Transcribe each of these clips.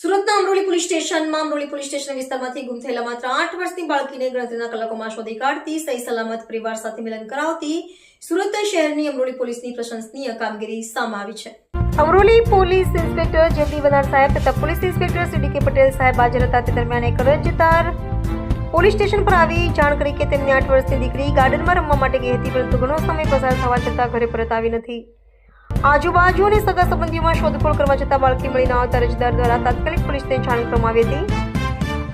સુરતના અમરોલી પોલીસ સ્ટેશનમાં Amroli police station વિસ્તારમાંથી ગુમ થયેલા માત્ર આઠ વર્ષની બાળકીને ગણતરીના કલાકોમાં શોધી કાઢતી, સહી સલામત પરિવાર સાથે મિલન કરાવતી સુરત શહેરની અમરોલી પોલીસની પ્રશંસનીય કામગીરી સામે આવી છે. Amroli police inspector JP Vanar સાહેબ તથા પોલીસ ઇન્સ્પેક્ટર સી કે પટેલ સાહેબ હાજર હતા. તે દરમિયાન એક અરજદાર પોલીસ સ્ટેશન પર આવી જાણ કરી કે તેમની આઠ વર્ષની દીકરી ગાર્ડનમાં રમવા માટે ગઈ હતી, પરંતુ ઘણો સમય પસાર થવા છતાં ઘરે પરત આવી નથી. આજુબાજુ અને સગા સંબંધીઓમાં શોધખોળ કરવા જતા બાળકી મળી ન આવતા અરજદાર દ્વારા તાત્કાલિક પોલીસને જાણ કરવામાં આવી હતી.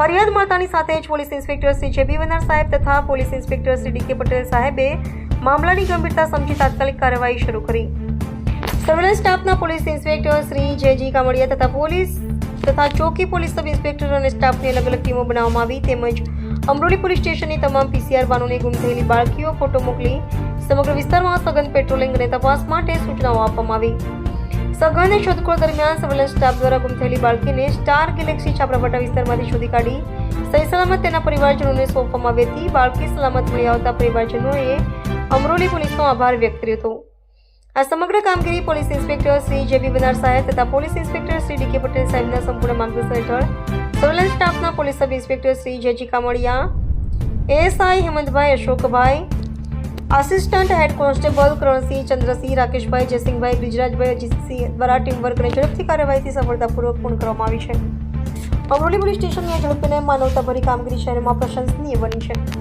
ફરિયાદ મળતાની સાથે જ police inspector Shri JB Vanar સાહેબ તથા police inspector Shri DK Patel સાહેબે મામલાની ગંભીરતા સમજી તાત્કાલિક કાર્યવાહી શરૂ કરી. સર્વેલન્સ સ્ટાફના police inspector Shri JG Kamadiya તથા પોલીસ તથા ચોકી પોલીસ સબ ઇન્સ્પેક્ટર અને સ્ટાફની અલગ અલગ ટીમો બનાવવામાં આવી તેમજ અમરોલી પોલીસ સ્ટેશનની તમામ પીસીઆર વાનોને ગુમ થયેલી બાળકીઓ ફોટો મોકલી સમગ્ર વિસ્તારમાં સઘન પેટ્રોલિંગ અને તપાસ માટે સૂચનાઓ આપવામાં આવી. સઘન શોધખોળ દરમિયાન સર્વેલન્સ સ્ટાફ દ્વારા ગુમ થયેલી બાળકીને સ્ટાર ગેલેક્સી છાપરાપટ્ટા વિસ્તારમાંથી શોધી કાઢી, સહી સલામત તેના પરિવારજનોને સોંપવામાં આવી હતી. બાળકી સલામત મળી આવતા પરિવારજનોએ અમરોલી પોલીસનો આભાર વ્યક્ત કર્યો હતો. આ સમગ્ર કામગીરી police inspector Shri JB Banar સાહેબ તથા પોલીસ ઇન્સ્પેક્ટર શ્રી ડી કે પટેલ સાહેબના સંપૂર્ણ માર્ગદર્શન હેઠળ સર્વેલન્સ સ્ટાફના police sub inspector Shri JG Kamadiya ASI Hemantbhai Ashokbhai assistant head constable Karansinh Chandrasinh Rakeshbhai Jaysinhbhai Bijrajbhai Ajitsinh દ્વારા ટીમવર્કને ઝડપથી કાર્યવાહીથી સફળતાપૂર્વક પૂર્ણ કરવામાં આવી છે. અમરોલી પોલીસ સ્ટેશનની ઝડપીને માનવતાભરી કામગીરી શહેરમાં પ્રશંસનીય બની છે.